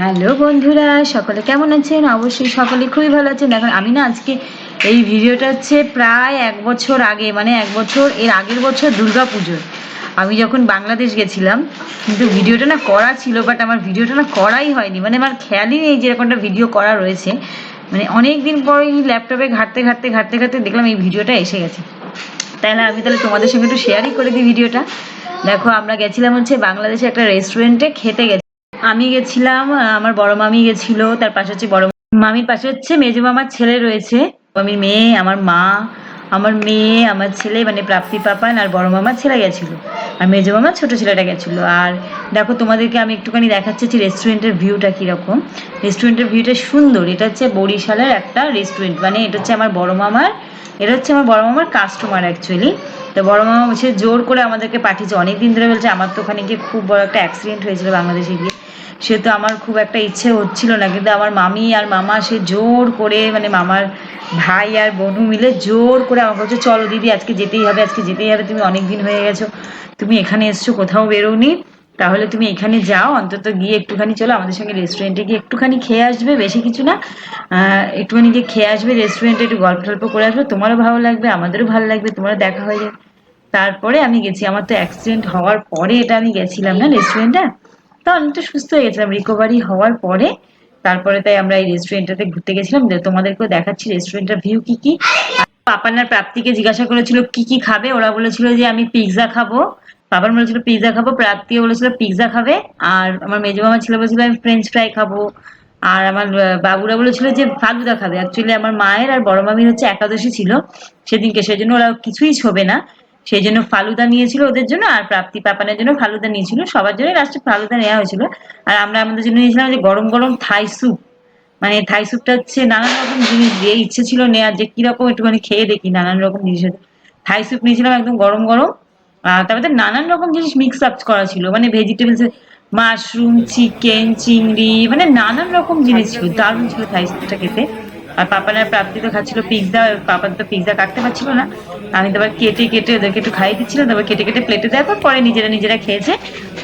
Hello বন্ধুরা, সকলে কেমন আছেন? অবশ্যই সকলে খুবই ভালো আছেন। এখন আমি না আজকে এই ভিডিওটা হচ্ছে প্রায় এক বছর আগে মানে এক বছর, এর আগের বছর দুর্গা পুজোর আমি যখন বাংলাদেশ গেছিলাম, কিন্তু ভিডিওটা না করা ছিল বাট আমার ভিডিওটা না করাই হয়নি। মানে আমার খেয়ালই নেই যে এরকমটা ভিডিও করা রয়েছে। মানে অনেক দিন পরেই ল্যাপটপে ঘাঁটতে ঘাঁটতে ঘাঁটতে ঘাঁটতে দেখলাম এই ভিডিওটা এসে গেছে। তাহলে আমি তাহলে তোমাদের সঙ্গে একটু শেয়ারই করে দিই ভিডিওটা। দেখো, আমরা গেছিলাম হচ্ছে বাংলাদেশে একটা রেস্টুরেন্টে খেতে গেছি। আমি গেছিলাম আমার বড় মামি গেছিল, তার পাশে হচ্ছে বড় মামির পাশে হচ্ছে মেজো মামার ছেলে রয়েছে। মামির মেয়ে, আমার মা, আমার মেয়ে, আমার ছেলে মানে প্রাপ্তি পাপান আর বড় মামার ছেলে গেছিল। আর মেজো মামার ছোট ছেলেটা গেছিল। আর দেখো, তোমাদেরকে আমি একটুখানি দেখাচ্ছি যে রেস্টুরেন্টের ভিউটা কীরকম। রেস্টুরেন্টের ভিউটা সুন্দর। এটা হচ্ছে বরিশালের একটা রেস্টুরেন্ট মানে এটা হচ্ছে আমার বড় মামার, এটা হচ্ছে আমার বড় মামার কাস্টমার অ্যাকচুয়ালি তো বড় মামা সে জোর করে আমাদেরকে পাঠিয়েছে। অনেক দিন ধরে বলছে, আমার তো ওখানে গিয়ে খুব বড় একটা অ্যাক্সিডেন্ট হয়েছিল বাংলাদেশে গিয়ে। সে তো আমার খুব একটা ইচ্ছে হচ্ছিল না, কিন্তু আমার মামি আর মামা সে জোর করে মানে মামার ভাই আর বনু মিলে জোর করে আমাকে বলছে, চলো দিদি, আজকে যেতেই হবে, আজকে যেতেই হবে, তুমি অনেক দিন হয়ে গেছো, তুমি এখানে এসছো, কোথাও বেরোনি তাহলে তুমি এখানে যাও, অন্তত গিয়ে একটুখানি চলো, আমাদের সঙ্গে রেস্টুরেন্টে গিয়ে একটুখানি খেয়ে আসবে, বেশি কিছু না একটুখানি গিয়ে খেয়ে আসবে রেস্টুরেন্টে একটু গল্প টল্প করে আসবে, তোমারও ভালো লাগবে, আমাদেরও ভালো লাগবে তোমারও দেখা হয়ে যাবে। তারপরে আমি গেছি, আমার তো অ্যাক্সিডেন্ট হওয়ার পরে এটা আমি গেছিলাম না রেস্টুরেন্টে তো অনেকটা সুস্থ হয়ে গেছিলাম রিকভারি হওয়ার পরে। তারপরে তাই আমরা এই রেস্টুরেন্টটাতে ঘুরতে গেছিলাম। তোমাদেরকেও দেখাচ্ছি রেস্টুরেন্টের ভিউ কি কি। পাপানার প্রাপ্তিকে জিজ্ঞাসা করেছিল, কি কি খাবে? ওরা বলেছিল যে, আমি পিৎজা খাব। পাপান বলেছিল পিৎজা খাব। প্রাপ্তিও বলেছিল পিৎজা খাবে। আর আমার মেজো মামা ছিল, বলেছিল, আমি ফ্রেঞ্চ ফ্রাই খাব। আর আমার বাবুরা বলেছিল যে, ফালুদা খাবে। অ্যাকচুয়ালি আমার মায়ের আর বড় মামির হচ্ছে একাদশী ছিল সেদিনকে। সেজন্য ওরা কিছুই ছোবে না। সেই জন্য ফালুদা নিয়েছিল ওদের জন্য আর প্রাপ্তি পাপানের জন্য ফালুদা নিয়েছিল। সবার জন্য লাস্টে ফালুদা নেওয়া হয়েছিল। আর আমরা আমাদের জন্য নিয়েছিলাম যে গরম গরম থাই স্যুপ। মানে থাই স্যুপটা হচ্ছে নানান রকম জিনিস দিয়ে ইচ্ছে ছিল নেওয়ার যে কীরকম একটুখানি খেয়ে দেখি নানান রকম জিনিস থাই স্যুপ নিয়েছিলাম একদম গরম গরম। আর তারপরে নানান রকম জিনিস মিক্স আপ করা ছিল। মানে ভেজিটেবলস মাশরুম চিকেন চিংড়ি মানে নানান রকম জিনিস ছিল। দারুণ ছিল থাই স্যুপটা খেতে। আর পাপানার প্রাপ্তি তো খাচ্ছিল পিৎজা পাপার তো পিৎজা কাটতে পারছিল না। আমি তো আবার কেটে কেটে ওদেরকে একটু খাইয়ে দিচ্ছিলাম তারপর কেটে কেটে প্লেটে দেওয়ার পর পরে নিজেরা নিজেরা খেয়েছে।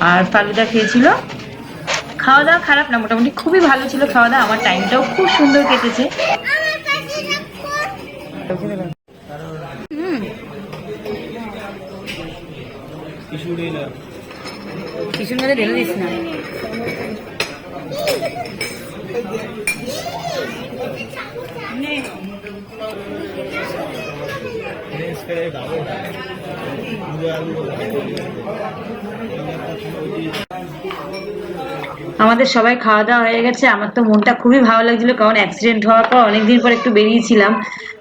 আর ফালুদা খেয়েছিল। খাওয়া দাওয়া খারাপ না মোটামুটি খুবই ভালো ছিল খাওয়া দাওয়া আমার টাইমটাও খুব সুন্দর কেটেছে। টিসুর মধ্যে ঢেলে দিস না। আমাদের সবাই খাওয়া দাওয়া হয়ে গেছে। আমার তো মনটা খুবই ভালো লাগছিল, কারণ অ্যাক্সিডেন্ট হওয়ার পর অনেকদিন পর একটু বেরিয়েছিলাম।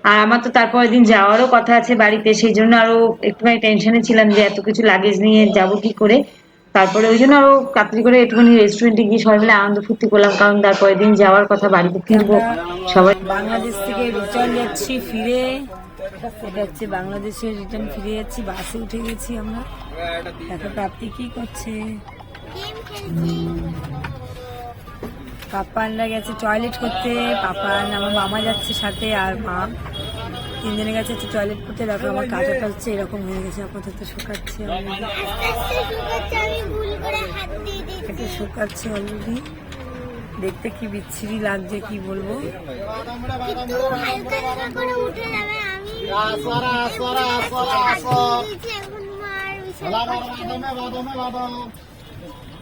আর আমার তো তারপরের দিন যাওয়ারও কথা আছে বাড়িতে, সেই জন্য আরও একটুখানি টেনশনে ছিলাম যে এত কিছু লাগেজ নিয়ে যাব কি করে। তারপরে ওই জন্য আরও তাড়াতাড়ি করে একটুখানি রেস্টুরেন্টে গিয়ে সবাই মিলে আনন্দ ফুর্তি করলাম কারণ তারপরের দিন যাওয়ার কথা বাড়িতে ফিরবো। সবাই বাংলাদেশ থেকে রিটার্ন যাচ্ছি ফিরে। এটা হচ্ছে বাংলাদেশে রিটার্ন ফিরে যাচ্ছি বাসে উঠে গেছি আমরা। দেখো প্রাপ্তি কি করছে। পাপানরা গেছে টয়লেট করতে পাপান আমার মামা যাচ্ছে সাথে আর মা। তিনজনে গেছে হচ্ছে টয়লেট করতে দেখো আমার কাঁচাটা হচ্ছে এরকম হয়ে গেছে আপাতত শুকাচ্ছে। এটা শুকাচ্ছে অলরেডি দেখতে কি বিচ্ছিরি লাগছে কি বলব?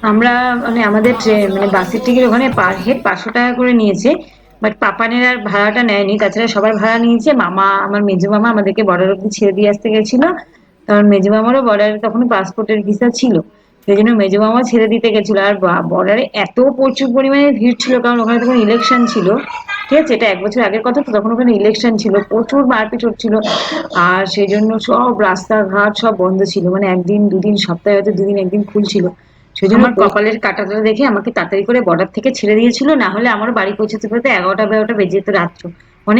আমরা মানে আমাদের মানে বাসের টিকিট ওখানে পার হেড পাঁচশো টাকা করে নিয়েছে, বাট পাপানের আর ভাড়াটা নেয়নি, তাছাড়া সবার ভাড়া নিয়েছে, মামা, আমার মেজো মামা আমাদেরকে বর্ডার অব্দি ছেড়ে দিয়ে আসতে গেছিল, কারণ মেজো মামারও বর্ডারে তখন পাসপোর্টের ভিসা ছিল, সেই জন্য মেজো মামা ছেড়ে দিতে গেছিল, আর বর্ডারে এত প্রচুর পরিমাণে ভিড় ছিল, কারণ ওখানে তখন ইলেকশন ছিল, ঠিক আছে, এটা এক বছর আগের কথা তো, তখন ওখানে ইলেকশন ছিল, প্রচুর মারপিট হচ্ছিল, আর সেই জন্য সব রাস্তাঘাট সব বন্ধ ছিল মানে একদিন, দুদিন, সপ্তাহে হয়তো দুদিন একদিন খুলছিল সেই জন্য আমার কপালের কাটাটা দেখে আমাকে তাড়াতাড়ি করে বর্ডার থেকে ছেড়ে দিয়েছিল না হলে আমার বাড়ি পৌঁছাতে পৌঁছাতে এগারোটা বারোটা বেজে যেত রাত্র।